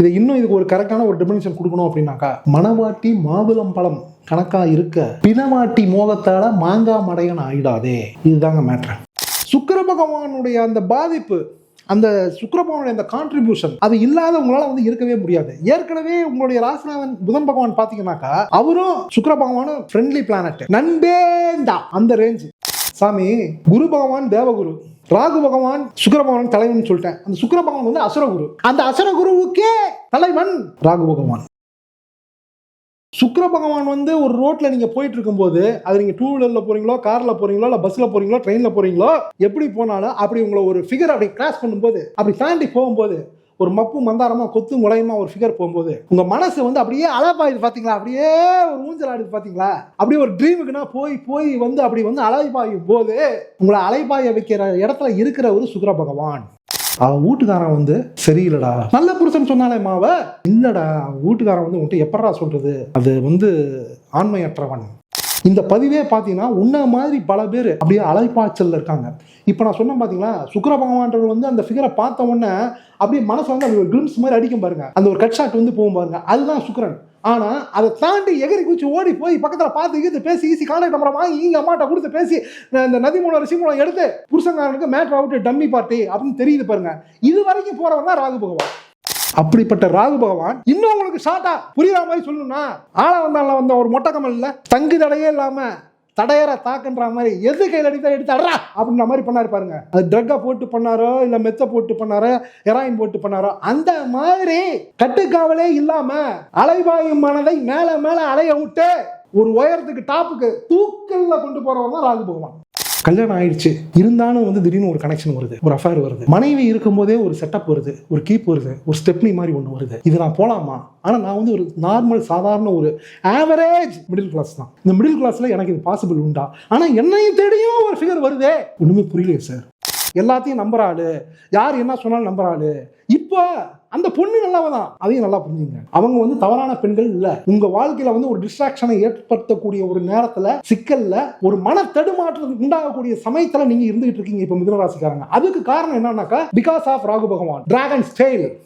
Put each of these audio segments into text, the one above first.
இதை இன்னும் இதுக்கு ஒரு கரெக்டான ஒரு டெபினிஷன் கொடுக்கணும் அப்படின்னாக்கா மணவாட்டி மாதுளம் பழம் கணக்கா இருக்க பிணவாட்டி மோகத்தால மாங்காய் மடையன் ஆயிடாதே. இதுதாங்க மேட்ரு சுக்கர பகவானுடைய அந்த பாதிப்பு அந்த சுக்கிர பகவானுடைய அந்த கான்ட்ரிபியூஷன் அது இல்லாத உங்களால வந்து இருக்கவே முடியாது. ஏற்கனவே உங்களுடைய ராசிநாதன் புதன் பகவான் பாத்தீங்கன்னாக்கா அவரும் சுக்கர பகவானும் ஃப்ரெண்ட்லி பிளானட் நண்பேந்தா அந்த ரேஞ்ச் சாமி குரு பகவான் தேவகுரு ராகு பகவான் சுக்கர பகவான் தலைவன் சொல்லிட்டேன். அந்த சுக்கர பகவான் வந்து அசுரகுரு. அந்த அசுரகுருவுக்கே தலைவன் ராகு பகவான். சுக்கர பகவான் வந்து ஒரு ரோட்ல நீங்க போயிட்டு இருக்கும்போது அது நீங்க டூ வீலர்ல போறீங்களோ கார்ல போறீங்களோ இல்ல பஸ்ல போறீங்களோ ட்ரெயின்ல போறீங்களோ எப்படி போனாலும் அப்படி உங்களை ஒரு ஃபிகர் அப்படி கிராஸ் பண்ணும்போது அப்படி தாண்டி போகும்போது ஒரு மப்பு மந்தாரமா கொத்து முளையமா ஒரு ஃபிகர் போகும்போது உங்க மனசு வந்து அப்படியே அழப்பாயுது பாத்தீங்களா? அப்படியே ஒரு ஊஞ்சல் ஆடுது பாத்தீங்களா? அப்படியே ஒரு ட்ரீமுக்குன்னா போய் போய் வந்து அப்படி வந்து அலைப்பாயும் போது உங்களை அலைப்பாய வைக்கிற இடத்துல இருக்கிற ஒரு சுக்கர பகவான். அவன் வீட்டுக்காரன் வந்து சரியில்லடா. நல்ல புருஷன் சொன்னாலே மாவ இல்லடா அவன் வீட்டுக்காரன் வந்து உன்ட்டு எப்படா சொல்றது? அது வந்து ஆண்மையற்றவன். இந்த பதிவே பார்த்தீங்கன்னா உன்ன மாதிரி பல பேர் அப்படியே அலைப்பாய்ச்சலில் இருக்காங்க. இப்போ நான் சொன்னேன் பார்த்தீங்களா சுக்கர பகவான்றவர் வந்து அந்த ஃபிகரை பார்த்த உடனே அப்படியே மனசு வந்து அப்படி ஒரு கிளிம்ஸ் மாதிரி அடிக்கும் பாருங்க. அந்த ஒரு கட் ஷாட் வந்து போகும் பாருங்க. அதுதான் சுக்கரன். ஆனா அதை தாண்டி எகிரி குச்சி ஓடி போய் பக்கத்துல பார்த்து இழுத்து பேசி ஈஸி கான்டாக்ட் நம்பரை வாங்கி இங்க அம்மாட்ட கொடுத்து பேசி இந்த நதி மூலம் ரிஷி மூலம் எடுத்து புருஷங்காரனுக்கு மேட்ரு அவுட் டம்மி பார்ட்டி அப்படின்னு தெரியுது பாருங்க. இது வரைக்கும் போகிறவங்க தான் ராகு பகவான். அப்படிப்பட்ட ராகு பகவான் இன்னும் உங்களுக்கு ஷார்ட்டா புரியுற மாதிரி சொல்லணும்னா ஆளா வந்தால வந்த ஒரு மொட்டை கமல் இல்ல தங்கு தடையே இல்லாம தடையற தாக்குன்ற மாதிரி எது கையில் அடித்தா எடுத்து அடரா அப்படின்ற மாதிரி பண்ணாரு பாருங்க. அது ட்ரக்கை போட்டு பண்ணாரோ இல்ல மெத்த போட்டு பண்ணாரோ ஹெராயின் போட்டு பண்ணாரோ அந்த மாதிரி கட்டுக்காவலே இல்லாம அலைவாயு மனதை மேல மேல அலைய விட்டு ஒரு உயரத்துக்கு டாப்புக்கு தூக்கல்ல கொண்டு போறவன் தான் ராகு பகவான். கல்யாணம் ஆயிடுச்சு. இருந்தாலும் வந்து திடீர்னு ஒரு கனெக்ஷன் வருது. ஒரு அஃபேர் வருது. மனைவி இருக்கும்போதே ஒரு செட்டப் வருது. ஒரு கீப் வருது. ஒரு ஸ்டெப்னி மாதிரி ஒன்று வருது. இது நான் போலாமா? ஆனால் நான் வந்து ஒரு நார்மல் சாதாரண ஒரு ஆவரேஜ் மிடில் கிளாஸ் தான். இந்த மிடில் கிளாஸில் எனக்கு இது பாசிபிள் உண்டா? ஆனால் என்னையும் தேடியும் ஒரு ஃபிகர் வருதே. ஒன்றுமே புரியலையே சார் எல்லாத்தையும் நம்புற ஆளு யார் என்ன சொன்னாலும் நம்புற ஆளு இப்போ அந்த பொண்ணு நல்லவ தான் அதையும் நல்லா புரிஞ்சுங்க. அவங்க வந்து தவறான பெண்கள் இல்ல. உங்க வாழ்க்கையில வந்து ஒரு டிஸ்ட்ராக்ஷனை ஏற்படுத்தக்கூடிய ஒரு நேரத்துல சிக்கல்ல ஒரு மன தடுமாற்றம் உண்டாகக்கூடிய சமயத்துல நீங்க இருந்துகிட்டு இருக்கீங்க இப்ப மிதனராசிக்காரங்க. அதுக்கு காரணம் என்னன்னாக்கா பிகாஸ் ஆஃப் ராகு பகவான். டிராகன் ஸ்டைல்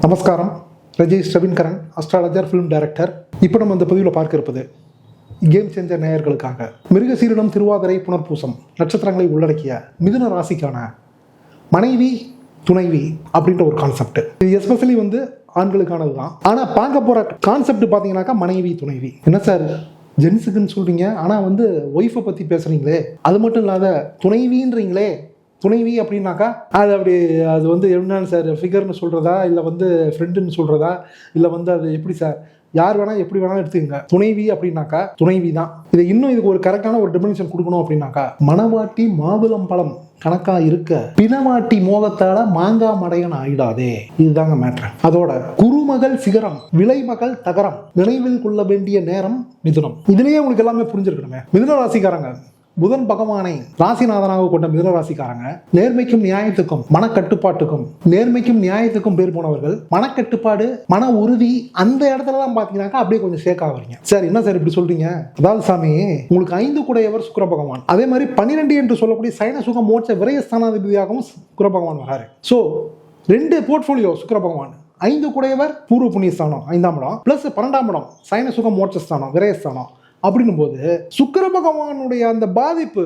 நமஸ்காரம். Rajesh Raveenkaran astrologer film director இப்போ நம்ம இந்த பதிவில் பார்க்க இருப்பது கேம் சேஞ்சர் நேயர்களுக்காக. மிருகசீரிடம் திருவாதிரை புனர்பூசம் நட்சத்திரங்களை உள்ளடக்கிய மிதுன ராசிக்கான மனைவி துணைவி அப்படின்ற ஒரு கான்செப்ட் இது எஸ்பெஷலி வந்து ஆண்களுக்கானது தான். ஆனால் பார்க்க போகிற கான்செப்ட் பார்த்தீங்கன்னாக்கா மனைவி துணைவி. என்ன சார்? ஜென்ஸுக்குன்னு சொல்கிறீங்க ஆனால் வந்து ஒய்ஃபை பற்றி பேசுகிறீங்களே அது மட்டும் இல்லாத துணைவின்றீங்களே. துணைவி அப்படின்னாக்கா அது அப்படி அது வந்து என்னன்னு சார் ஃபிகர்னு சொல்கிறதா இல்லை வந்து ஃப்ரெண்டுன்னு சொல்கிறதா இல்லை வந்து அது எப்படி சார்? யார் வேணால் எப்படி வேணாலும் எடுத்துக்கங்க. துணைவி அப்படின்னாக்கா துணைவி தான் இதை இன்னும் இதுக்கு ஒரு கரெக்டான ஒரு டெபினிஷன் கொடுக்கணும் அப்படின்னாக்கா மணவாட்டி மாதுளம் பழம் கணக்கா இருக்க பிணவாட்டி மோகத்தால மாங்காய் மடையன் ஆயிடாதே. இதுதாங்க மேட்ரு அதோட குருமகள் சிகரம் விலைமகள் தகரம் நினைவில் கொள்ள வேண்டிய நேரம் மிதுனம். இதுலயே உங்களுக்கு எல்லாமே புரிஞ்சிருக்கணுமே. மிதுன ராசிக்காரங்க புதன் பகவானை ராசிநாதனாக கொண்ட மிதனராசிக்காரங்க நேர்மைக்கும் நியாயத்துக்கும் மனக்கட்டுப்பாட்டுக்கும் நேர்மைக்கும் நியாயத்துக்கும் பேர் போனவர்கள் மனக்கட்டுப்பாடு மன உறுதி அந்த இடத்துல தான் பாத்தீங்கன்னாக்கா அப்படியே கொஞ்சம் ஷேக் ஆகுறீங்க. சார் என்ன சார் இப்படி சொல்றீங்க? அதாவது சாமி உங்களுக்கு ஐந்து கூடையவர் சுக்கிர பகவான்? அதே மாதிரி பன்னிரெண்டு என்று சொல்லக்கூடிய சைன சுக மோட்ச விரயஸ்தானாதிபதியாகவும் சுக்கிர பகவான் வராரு. ஸோ ரெண்டு போர்ட்ஃபோலியோ சுக்கிர பகவான். ஐந்து குடையவர் பூர்வ புண்ணியஸ்தானம் ஐந்தாம் இடம். பிளஸ் பன்னெண்டாம் இடம் சைன சுக மோட்சஸ்தானம் விரயஸ்தானம் அப்படின்னும் போது சுக்கர பகவானுடைய அந்த பாதிப்பு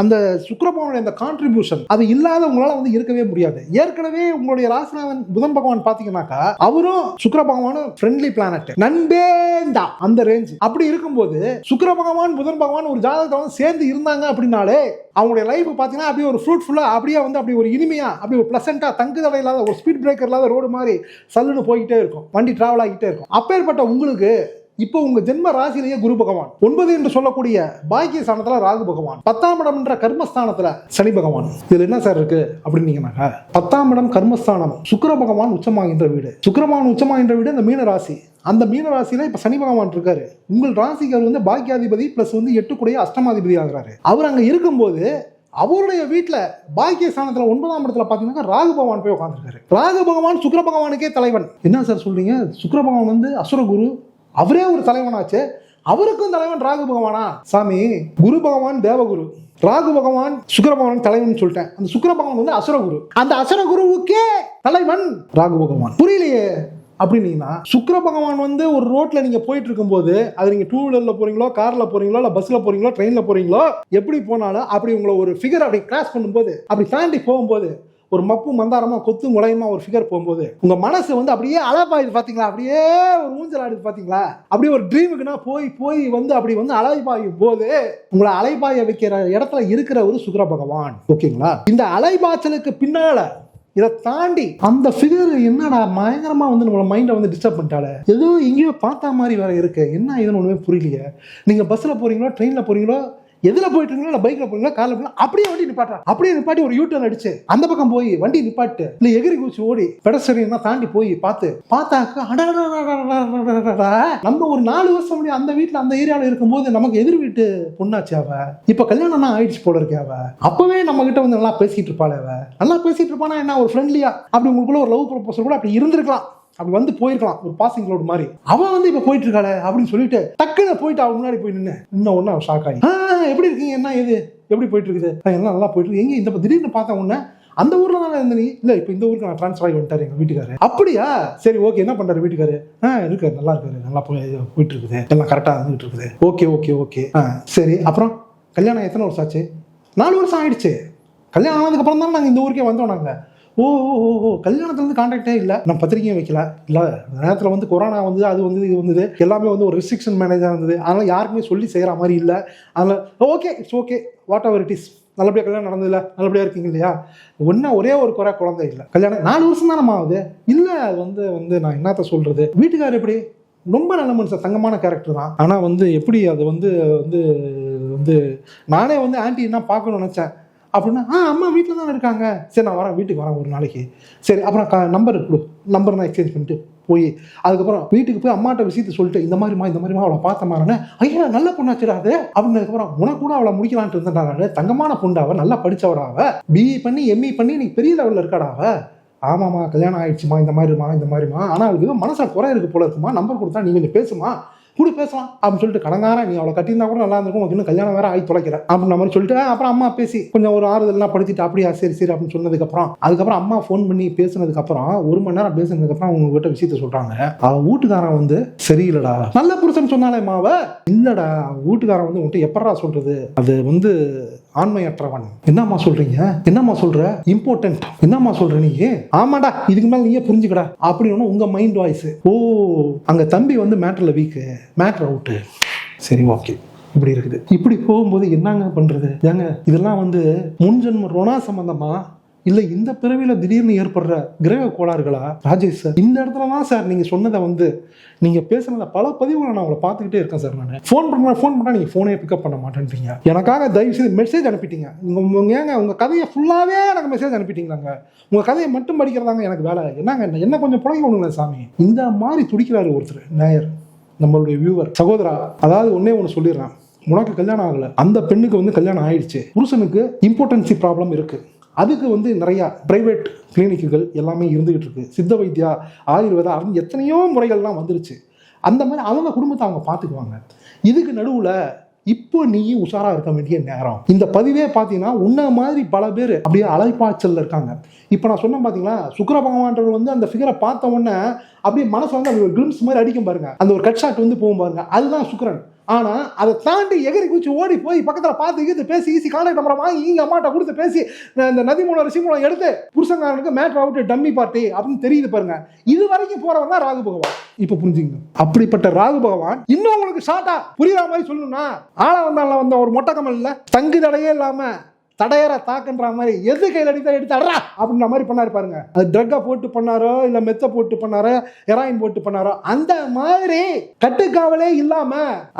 அந்த சுக்கிர பகவானுடைய அந்த கான்ட்ரிபியூஷன் அது இல்லாத உங்களால வந்து இருக்கவே முடியாது. ஏற்கனவே உங்களுடைய ராசிநாதன் புதன் பகவான் பாத்தீங்கன்னாக்கா அவரும் சுக்கர பகவானும் ஃப்ரெண்ட்லி பிளானட் நண்பேண்டா அந்த ரேஞ்ச் அப்படி இருக்கும்போது சுக்கர பகவான் புதன் பகவான் ஒரு ஜாதகத்தை வந்து சேர்ந்து இருந்தாங்க அப்படின்னாலே அவங்களுடைய லைஃப் பார்த்தீங்கன்னா அப்படியே ஒரு ஃப்ரூட்ஃபுல்லாக அப்படியே வந்து அப்படி ஒரு இனிமையா அப்படி ஒரு பிளசண்டா தங்கு தடை இல்லாத ஒரு ஸ்பீட் பிரேக்கர் இல்லாத ரோடு மாதிரி சல்லுன்னு போய்கிட்டே இருக்கும். வண்டி டிராவல் ஆகிட்டே இருக்கும். அப்பேற்பட்ட உங்களுக்கு இப்போ உங்க ஜென்ம ராசிலேயே குரு பகவான். ஒன்பது என்று சொல்லக்கூடிய பாக்கிய ஸ்தானத்துல ராகு பகவான். பத்தாம் இடம் என்ற கர்மஸ்தானத்துல சனி பகவான். இதுல என்ன சார் இருக்கு? அப்படின்னீங்கன்னாக்கா பத்தாம் இடம் கர்மஸ்தானம். சுக்கர பகவான் உச்சமாகின்ற வீடு. சுக்கிரபகவான் உச்சமாகின்ற வீடு அந்த மீன ராசி. அந்த மீன ராசியில இப்ப சனி பகவான் இருக்காரு. உங்கள் ராசிக்கு அவர் வந்து பாக்கியாதிபதி பிளஸ் வந்து எட்டுக்குடைய அஷ்டமாதிபதி ஆகிறாரு. அவர் அங்க இருக்கும்போது அவருடைய வீட்டில் பாக்கிய ஸ்தானத்தில் ஒன்பதாம் இடத்துல பார்த்தீங்கன்னா ராகு பகவான் போய் உட்காந்துருக்காரு ராகு பகவான் சுக்கர பகவானுக்கே தலைவன். என்ன சார் சொல்றீங்க? சுக்கர பகவான் வந்து அசுரகுரு அவரே ஒரு தலைவனாச்சு. அவருக்கும் தலைவன் ராகு பகவானா? சாமி குரு பகவான் தேவகுரு. ராகு பகவான் சுக்கர பகவான் தலைவன் சொல்லிட்டேன். அந்த சுக்கர பகவான் வந்து அசுரகுரு. அந்த அசுரகுருவுக்கே தலைவன் ராகு பகவான். புரியலையே? அப்படின்னீங்கன்னா சுக்கர பகவான் வந்து ஒரு ரோட்ல நீங்க போயிட்டு இருக்கும்போது அது நீங்க டூ வீலர்ல போறீங்களோ கார்ல போறீங்களோ இல்ல பஸ்ல போறீங்களோ ட்ரெயின்ல போறீங்களோ எப்படி போனாலும் அப்படி உங்களை ஒரு ஃபிகர் அப்படி கிராஸ் பண்ணும்போது அப்படி தாண்டி போகும்போது ஒரு மப்பு மந்தாரமா கொத்து முளையமா ஒரு ஃபிகர் போகும்போது உங்க மனசு வந்து அப்படியே அழப்பாயுது பாத்தீங்களா? அப்படியே ஒரு ஊஞ்சல் ஆடுது பாத்தீங்களா? அப்படியே ஒரு ட்ரீமுக்குன்னா போய் போய் வந்து அப்படி வந்து அலைபாயும் போது உங்களை அலைபாய வைக்கிற இடத்துல இருக்கிற ஒரு சுக்கர பகவான் ஓகேங்களா? இந்த அலைபாய்ச்சலுக்கு பின்னால இதை தாண்டி அந்த ஃபிகர் என்னடா பயங்கரமா வந்து நம்மளோட மைண்டை வந்து டிஸ்டர்ப் பண்ணிட்டால ஏதோ எங்கேயோ பார்த்த மாதிரி வேற இருக்கு. என்ன இதுன்னு ஒண்ணுமே புரியலையே. நீங்க பஸ்ல போறீங்களோ ட்ரெயின்ல போறீங்களோ எதில் போயிட்டு இருக்கீங்களா பைக்கில் போறீங்களா காலில் போனா அப்படியே வண்டி நிப்பாட்டான் அப்படியே நிப்பாட்டி ஒரு யூட்டர்ன் அடிச்சு அந்த பக்கம் போய் வண்டி நிப்பாட்டு இல்லை எகிரி குச்சி ஓடி பெடசரியன்னா தாண்டி போய் பார்த்து பார்த்தாக்க நம்ம ஒரு நாலு வருஷம் முடியும் அந்த வீட்டில் அந்த ஏரியாவில் இருக்கும்போது நமக்கு எதிர் வீட்டு பொண்ணாச்சு அவ இப்போ கல்யாணம்னா ஆயிடுச்சு போல இருக்கே அவ அப்பவே நம்ம கிட்ட வந்து நல்லா பேசிட்டு இருப்பாள் அவ நல்லா பேசிட்டு இருப்பானா என்ன ஒரு ஃப்ரெண்ட்லியா அப்படி உங்களுக்குள்ள ஒரு லவ் ப்ரொபோசல் கூட அப்படி இருந்திருக்கலாம் அப்படி வந்து போயிருக்கலாம் ஒரு பாசிங் ரோடு மாதிரி. அவன் வந்து இப்ப போயிட்டு இருக்காளே அப்படின்னு சொல்லிட்டு டக்குன்னு போயிட்டு அவன் முன்னாடி போய் நின்று இன்னும் ஒன்று அவன் ஷாக் ஆகி. எப்படி இருக்கீங்க? என்ன இது? எப்படி போயிட்டு இருக்குது எல்லாம் நல்லா போயிட்டு இருக்கு எங்க இந்த திடீர்னு பார்த்தேன் உன்ன அந்த ஊர்ல தானே இருந்த நீ? இல்ல இப்ப இந்த ஊருக்கு நான் ட்ரான்ஸ்ஃபர் ஆகி வந்துட்டாரு எங்க வீட்டுக்காரு. அப்படியா? சரி ஓகே என்ன பண்றாரு வீட்டுக்காரு? ஆ இருக்காரு நல்லா இருக்காரு நல்லா போய் போயிட்டு இருக்குது எல்லாம் கரெக்டா இருந்துட்டு இருக்குது. ஓகே ஓகே ஓகே ஆ சரி அப்புறம் கல்யாணம் எத்தனை வருஷம் ஆச்சு? நாலு வருஷம் ஆயிடுச்சு. கல்யாணம் ஆனதுக்கு அப்புறம் தான் நாங்கள் இந்த ஊருக்கே வந்தோம் நாங்கள் ஓ ஓ ஓ கல்யாணத்துல இருந்து கான்டாக்டே இல்லை. நம்ம பத்திரிக்கையும் வைக்கல. இல்லை நேரத்தில் வந்து கொரோனா வந்து அது வந்து இது வந்தது. எல்லாமே வந்து ஒரு ரெஸ்ட்ரிக்ஷன் மேனேஜாக இருந்தது. அதனால் யாருக்குமே சொல்லி செய்கிற மாதிரி இல்லை. அதனால் okay it's okay whatever it is நல்லபடியாக கல்யாணம் நடந்ததில்ல நல்லபடியாக இருக்கீங்க இல்லையா? ஒன்றா ஒரே ஒரு குறை குழந்தை இல்லை. கல்யாணம் நாலு வருஷம் தானே ஆகுது. இல்லை அது வந்து வந்து நான் என்னத்த சொல்கிறது வீட்டுக்கார் எப்படி? ரொம்ப நல்ல மனுஷன் தங்கமான கேரக்டர் தான். ஆனால் வந்து எப்படி அது வந்து வந்து வந்து நானே வந்து ஆன்டி என்ன பார்க்கணும்னு நினச்சேன்? அப்படின்னா ஆ அம்மா வீட்டில் தான் இருக்காங்க. சரி நான் வரேன் வீட்டுக்கு வரேன் ஒரு நாளைக்கு. சரி அப்புறம் க நம்பர் கொடு. நம்பர் நான் எக்ஸ்சேஞ்ச் பண்ணிட்டு போய் அதுக்கப்புறம் வீட்டுக்கு போய் அம்மாட்ட விஷயத்தை சொல்லிட்டு இந்த மாதிரிமா இந்த மாதிரிமா அவளை பார்த்த மாதிரினே ஐயா நல்ல பொண்ணாச்சுடா அது. அப்படின்னதுக்கப்புறம் உனக்கு கூட அவளை முடிக்கலான்ட்டு இருந்தேன்டா தங்கமான பொண்டாவ நல்லா படித்தவடாவ பிஇ பண்ணி எம்இ பண்ணி நீ பெரிய லெவலில் இருக்காடாவ ஆமாம்மா கல்யாணம் ஆயிடுச்சுமா இந்த மாதிரிமா இந்த மாதிரிமா ஆனால் அவளுக்கு ஏதோ மனசில் குறை இருக்கு போல இருக்குமா நம்பர் கொடுத்தா நீ கொஞ்சம் பேசுமா கூட பேசலாம் அப்படின்னு சொல்லிட்டு கடங்காரன் நீ அவளை கட்டியிருந்தா கூட நல்லா இருந்திருக்கும். உனக்கு இன்னும் கல்யாணம் வேற ஆகி தொலைக்கிற அப்படின்ற மாதிரி சொல்லிட்டு அப்புறம் அம்மா பேசி கொஞ்சம் ஒரு ஆறுதல்லாம் படுத்திட்டு அப்படியா? சரி சரி அப்படின்னு சொன்னதுக்கப்புறம் அதுக்கப்புறம் அம்மா ஃபோன் பண்ணி பேசினதுக்கப்புறம் ஒரு மணி நேரம் பேசினதுக்கப்புறம் உங்ககிட்ட விஷயத்த சொல்கிறாங்க அவன் வீட்டுக்காரன் வந்து சரியில்லடா. நல்ல புருஷன் சொன்னாலே மாவ இல்லடா. வீட்டுக்காரன் வந்து உன்கிட்ட எப்படா சொல்கிறது அது வந்து ஆண்மையற்றவன். என்னம்மா சொல்றீங்க? என்னம்மா சொல்ற? இம்பார்ட்டன்ட் என்னம்மா சொல்ற நீ? ஆமாடா இதுக்கு மேல நீயே புரிஞ்சுக்கடா. அப்படின்னு உங்க மைண்ட் வாய்ஸ் ஓ அங்க தம்பி வந்து மேட்டர்ல வீக்கு மேட்டர் அவுட்டு சரி ஓகே இப்படி இருக்குது. இப்படி போகும்போது என்னங்க பண்றது? ஏங்க இதெல்லாம் வந்து முன்ஜென்ம ரொனா சம்பந்தமா? இல்ல இந்த பிறவியில் திடீர்னு ஏற்படுற கிரக கோளாறுகளா? ராஜேஷ் சார் இந்த இடத்துல தான் சார் நீங்க சொன்னதை வந்து நீங்க பேசுனத பல பதிவுகளை நான் உங்களை பார்த்துக்கிட்டே இருக்கேன் சார் நான். ஃபோன் பண்ண ஃபோன் பண்ணா நீங்க ஃபோனே பிக்கப் பண்ண மாட்டேன்றீங்க. எனக்காக தயவு செய்து மெசேஜ் அனுப்பிட்டீங்க. உங்க ஏங்க உங்க கதையை ஃபுல்லாவே எனக்கு மெசேஜ் அனுப்பிட்டீங்களாங்க? உங்க கதையை மட்டும் படிக்கிறதாங்க எனக்கு வேலை. என்னங்க என்ன- என்ன கொஞ்சம் புழைக்க விடுங்களேன் சாமி. இந்த மாதிரி துடிக்கிறாரு ஒருத்தர் நேயர் நம்மளுடைய வியூவர் சகோதரா. அதாவது ஒன்னே ஒன்று சொல்லிடுறேன். உனக்கு கல்யாணம் ஆகல. அந்த பெண்ணுக்கு வந்து கல்யாணம் ஆயிடுச்சு. புருஷனுக்கு இம்பார்ட்டன்சி ப்ராப்ளம் இருக்கு. அதுக்கு வந்து நிறையா ப்ரைவேட் கிளினிக்குகள் எல்லாமே இருந்துகிட்டு இருக்கு. சித்த வைத்தியா ஆயுர்வேதா அப்படின்னு எத்தனையோ முறைகள்லாம் வந்துருச்சு. அந்த மாதிரி அவங்க குடும்பத்தை அவங்க பார்த்துக்குவாங்க இதுக்கு நடுவில் இப்போ நீயும் உஷாராக இருக்க வேண்டிய நேரம். இந்த பதிவே பார்த்தீங்கன்னா உன்ன மாதிரி பல பேர் அப்படியே அலைப்பாய்ச்சல்ல இருக்காங்க. இப்போ நான் சொன்னேன் பார்த்தீங்களா சுக்கர பகவான்றவர் வந்து அந்த ஃபிகரை பார்த்த உடனே அப்படியே மனசு வந்து அப்படி ஒரு கிளிம்ஸ் மாதிரி அடிக்கும் பாருங்க. அந்த ஒரு கட்ஷாட் வந்து போகும் பாருங்க. அதுதான் சுக்கரன். ஆனால் அதை தாண்டி எகிரி குச்சி ஓடி போய் பக்கத்தில் பார்த்து இது பேசி ஈஸி கான்டாக்ட் நம்பரை வாங்கி இங்கே அம்மாட்ட கொடுத்து பேசி இந்த நதி மூலம் ரிஷி மூலம் எடுத்து புருஷங்காரனுக்கு மேட்ரு அவுட் டம்மி பார்ட்டி அப்படின்னு தெரியுது பாருங்க. இது வரைக்கும் போறவன் தான் ராகு பகவான். இப்போ புரிஞ்சுங்க. அப்படிப்பட்ட ராகு பகவான் இன்னும் உங்களுக்கு ஷார்ட்டா புரியுற மாதிரி சொல்லணும்னா ஆளா வந்தால வந்த ஒரு மொட்டை கமல் இல்லை தங்கு தடையே இல்லாம தடையற தாக்குன்ற மாதிரி எது கையில் அடித்தா எடுத்து அடரா அப்படின்ற மாதிரி பண்ணாரு பாருங்க. அது ட்ரக்கை போட்டு பண்ணாரோ இல்லை மெத்த போட்டு பண்ணாரோ ஹெராயின் போட்டு பண்ணாரோ அந்த மாதிரி கட்டுக்காவலே இல்லாம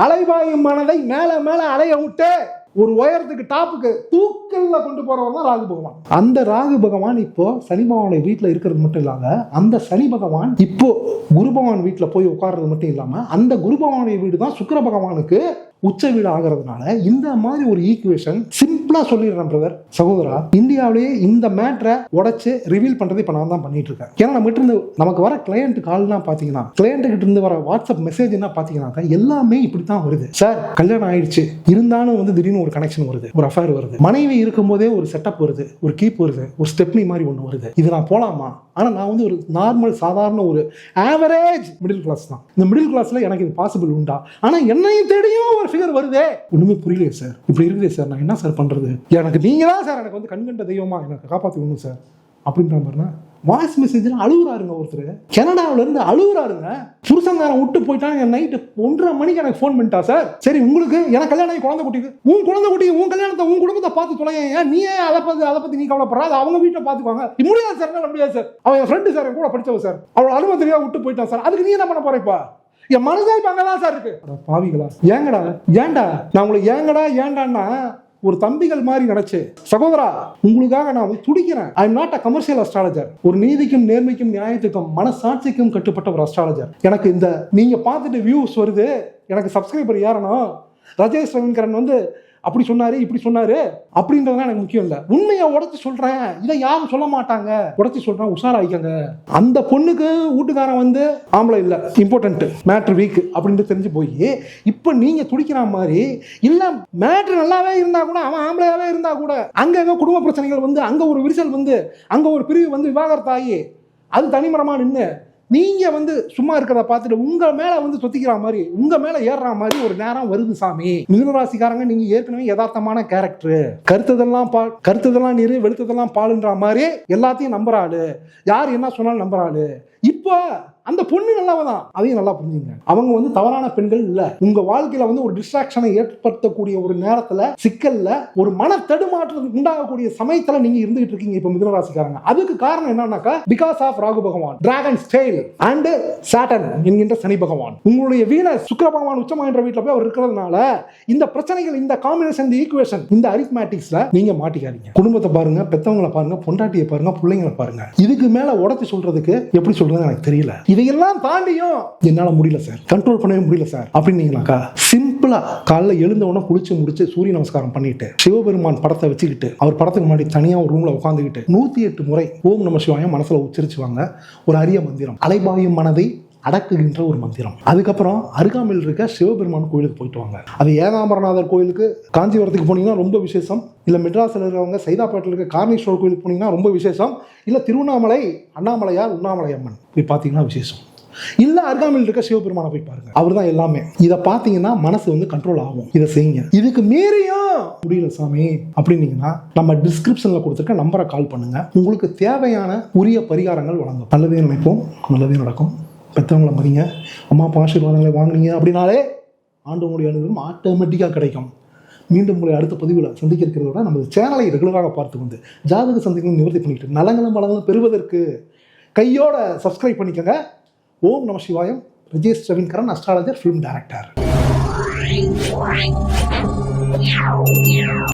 அலைவாயு மனதை மேல மேல அலைய விட்டு ஒரு உயரத்துக்கு டாப்புக்கு தூக்கல்ல கொண்டு போறவன் தான் ராகு பகவான். அந்த ராகு பகவான் இப்போ சனி பகவானுடைய வீட்டில் இருக்கிறது மட்டும் இல்லாம அந்த சனி பகவான் இப்போ குரு பகவான் வீட்டில் போய் உட்கார்றது மட்டும் இல்லாம அந்த குரு பகவானுடைய வீடு தான் சுக்கிர பகவானுக்கு உச்ச வீடு ஆகிறதுனால இந்த மாதிரி ஒரு ஈக்குவேஷன் சிம்பிள் சிம்பிளாக சொல்லிடுறேன் பிரதர் சகோதரா இந்தியாவிலேயே இந்த மேட்ரை உடச்சு ரிவீல் பண்ணுறது இப்போ நான் தான் பண்ணிட்டு இருக்கேன். ஏன்னா நம்ம இருந்து நமக்கு வர கிளையண்ட் கால்லாம் பார்த்தீங்கன்னா கிளையண்ட் கிட்ட இருந்து வர வாட்ஸ்அப் மெசேஜ் என்ன பார்த்தீங்கன்னாக்கா எல்லாமே இப்படி தான் வருது. சார் கல்யாணம் ஆயிடுச்சு. இருந்தாலும் வந்து திடீர்னு ஒரு கனெக்ஷன் வருது. ஒரு அஃபேர் வருது. மனைவி இருக்கும்போதே ஒரு செட்டப் வருது. ஒரு கீப் வருது. ஒரு ஸ்டெப்னி மாதிரி ஒன்று வருது. இது நான் போலாமா? ஆனால் நான் வந்து ஒரு நார்மல் சாதாரண ஒரு ஆவரேஜ் மிடில் கிளாஸ் தான். இந்த மிடில் கிளாஸில் எனக்கு இது பாசிபிள் உண்டா? ஆனால் என்னையும் தேடியும் ஒரு ஃபிகர் வருதே. ஒன்றுமே புரியலையே சார் இப்படி இருக்குதே சார் நான் என்ன சார் பண்ணுறது பண்ணுறது எனக்கு நீங்கள் தான் சார்? எனக்கு வந்து கண்கண்ட தெய்வமா? எனக்கு காப்பாற்றி விடணும் சார். அப்படின்ற மாதிரினா வாய்ஸ் மெசேஜில் அழுகுறாருங்க ஒருத்தர். கனடாவிலேருந்து அழுகுறாருங்க. புருஷங்காரன் விட்டு போயிட்டாங்க நைட்டு ஒன்றரை மணிக்கு எனக்கு ஃபோன் பண்ணிட்டா சார். சரி உங்களுக்கு எனக்கு கல்யாணம் குழந்தை குட்டிக்கு. உன் குழந்தை குட்டி உன் கல்யாணத்தை உன் குடும்பத்தை பார்த்து தொலைங்க நீ ஏன் அதை பார்த்து அதை பற்றி நீ கவலைப்படுற? அது அவங்க வீட்டை பார்த்துக்குவாங்க. முடியாது சார் என்ன முடியாது சார். அவன் என் ஃப்ரெண்டு சார் என் கூட படித்தவ சார். அவள் அனுமதி தெரியாம விட்டு போயிட்டான் சார். அதுக்கு நீ என்ன பண்ண போறேப்பா என் மனசாய் இப்ப அங்கதான் சார் இருக்கு. பாவிகளா. ஏங்கடா? ஏன்டா? நான் உங்களுக்கு ஏங்கடா ஏன்டான்னா ஒரு தம்பிகள் மாதிரி நினைச்சு சகோதரா உங்களுக்காக நான் வந்து துடிக்கிறேன். I am not a commercial astrologer ஒரு நீதிக்கும் நேர்மைக்கும் நியாயத்துக்கும் மனசாட்சிக்கும் கட்டுப்பட்ட ஒரு அஸ்ட்ராலஜர் எனக்கு இந்த நீங்க பார்த்துட்டு வியூஸ் வருது. எனக்கு சப்ஸ்கிரைபர் ஏறணும் ரஜேஷ் ரவிங்கரன் வந்து அப்படி சொன்னாரு இப்படி சொன்னாரு அப்படின்றதுலாம் எனக்கு முக்கியம் இல்லை. உண்மையை உடச்சி சொல்றேன். இதை யாரும் சொல்ல மாட்டாங்க. உடச்சி சொல்றேன் உஷாராயிக்கங்க. அந்த பொண்ணுக்கு வீட்டுக்காரன் வந்து ஆம்பளை இல்லை இம்பார்ட்டன்ட் மேட்ரு வீக் அப்படின்ட்டு தெரிஞ்சு போய் இப்போ நீங்க துடிக்கிற மாதிரி இல்லை மேட்ரு நல்லாவே இருந்தா கூட அவன் ஆம்பளையாவே இருந்தா கூட அங்க ஏதோ குடும்ப பிரச்சனைகள் வந்து அங்க ஒரு விரிசல் வந்து அங்க ஒரு பிரிவு வந்து விவாகரத்தாகி அது தனிமரமா நின்று நீங்கள் வந்து சும்மா இருக்கிறத பார்த்துட்டு உங்கள் மேலே வந்து சொத்திக்கிற மாதிரி உங்கள் மேலே ஏறுற மாதிரி ஒரு நேரம் வருது சாமி. மிதுனராசிக்காரங்க நீங்கள் ஏற்கனவே யதார்த்தமான கேரக்டர் கருத்ததெல்லாம் பால் கருத்ததெல்லாம் நீர் வெளுத்ததெல்லாம் பாலுன்ற மாதிரி எல்லாத்தையும் நம்புகிறாள் யார் என்ன சொன்னாலும் நம்புறாளு இப்போ அந்த பொண்ணு நல்லவ தான் அதையும் நல்லா புரிஞ்சுங்க. அவங்க வந்து தவறான பெண்கள் இல்ல. உங்க வாழ்க்கையில வந்து ஒரு டிஸ்ட்ராக்ஷனை ஏற்படுத்தக்கூடிய ஒரு நேரத்துல சிக்கல்ல ஒரு மன தடுமாற்றம் உண்டாகக்கூடிய சமயத்துல நீங்க இருந்துகிட்டு இருக்கீங்க இப்ப மிதனராசிக்காரங்க. அதுக்கு காரணம் என்னன்னாக்கா பிகாஸ் ஆஃப் ராகு பகவான் டிராகன் ஸ்டைல் அண்ட் சாட்டன் என்கின்ற சனி பகவான். உங்களுடைய வீண சுக்கர பகவான் உச்சமாகின்ற வீட்டுல போய் அவர் இருக்கிறதுனால இந்த பிரச்சனைகள் இந்த காம்பினேஷன் இந்த ஈக்குவேஷன் இந்த அரித்மேட்டிக்ஸ்ல நீங்க மாட்டிக்காதீங்க. குடும்பத்தை பாருங்க பெத்தவங்களை பாருங்க பொண்டாட்டியை பாருங்க பிள்ளைங்களை பாருங்க. இதுக்கு மேல உடச்சி சொல்றதுக்கு எப்படி சொல்றதுன்னு எனக்கு தெரியல. இதையெல்லாம் தாண்டியும் என்னால் முடியல சார். கண்ட்ரோல் பண்ணவே முடியல சார். அப்படின்னீங்களாக்கா? சிம்பிளா காலைல எழுந்த உடனே குளிச்சு முடிச்சு சூரிய நமஸ்காரம் பண்ணிட்டு சிவபெருமான் படத்தை வச்சுக்கிட்டு அவர் படத்துக்கு முன்னாடி தனியா ஒரு ரூம்ல உட்காந்துக்கிட்டு நூத்தி எட்டு முறை ஓம் நம சிவாயம் மனசுல உச்சரிச்சுவாங்க. ஒரு அரிய மந்திரம். அலைபாயும் மனதை அடக்குகின்ற ஒரு மந்திரம். அதுக்கப்புறம் அருகாமையில் இருக்க சிவபெருமான் கோயிலுக்கு போயிட்டு வாங்க. அது ஏகாம்பரநாதர் கோயிலுக்கு காஞ்சிபுரத்துக்கு போனீங்கன்னா ரொம்ப விசேஷம். இல்லை மெட்ராஸில் இருக்கிறவங்க சைதாப்பேட்டில் இருக்க கார்னீஸ்வரர் கோயிலுக்கு போனீங்கன்னா ரொம்ப விசேஷம். இல்லை திருவண்ணாமலை அண்ணாமலையார் உண்ணாமலை அம்மன் போய் பார்த்தீங்கன்னா விசேஷம். இல்ல அருகாமையில் இருக்க சிவபெருமானை போய் பாருங்க. அவர் தான் எல்லாமே. இதை பார்த்தீங்கன்னா மனசு வந்து கண்ட்ரோல் ஆகும். இதை செய்யுங்க. இதுக்கு மீறியும் முடியல சாமி. அப்படின்னீங்கன்னா நம்ம டிஸ்கிரிப்ஷன்ல கொடுத்துருக்க நம்பரை கால் பண்ணுங்க. உங்களுக்கு தேவையான உரிய பரிகாரங்கள் வழங்கும். நல்லதே நினைப்போம். நல்லதே நடக்கும். பெற்றவங்களை மதிங்க அம்மா அப்பா ஆசீர்வாதங்களை வாங்குனீங்க அப்படின்னாலே ஆண்டு மொழி அனுபவம் ஆட்டோமேட்டிக்காக கிடைக்கும். மீண்டும் உங்களை அடுத்த பதிவில் சந்திக்க இருக்கிறத விட நமது சேனலை ரெகுலராக பார்த்து வந்து ஜாதக சந்திக்கும் நிவர்த்தி பண்ணிட்டு நலங்களும் வளங்களும் பெறுவதற்கு கையோட சப்ஸ்கிரைப் பண்ணிக்கோங்க. ஓம் நம Sivayam. Rajesh Raveenkaran astrologer film director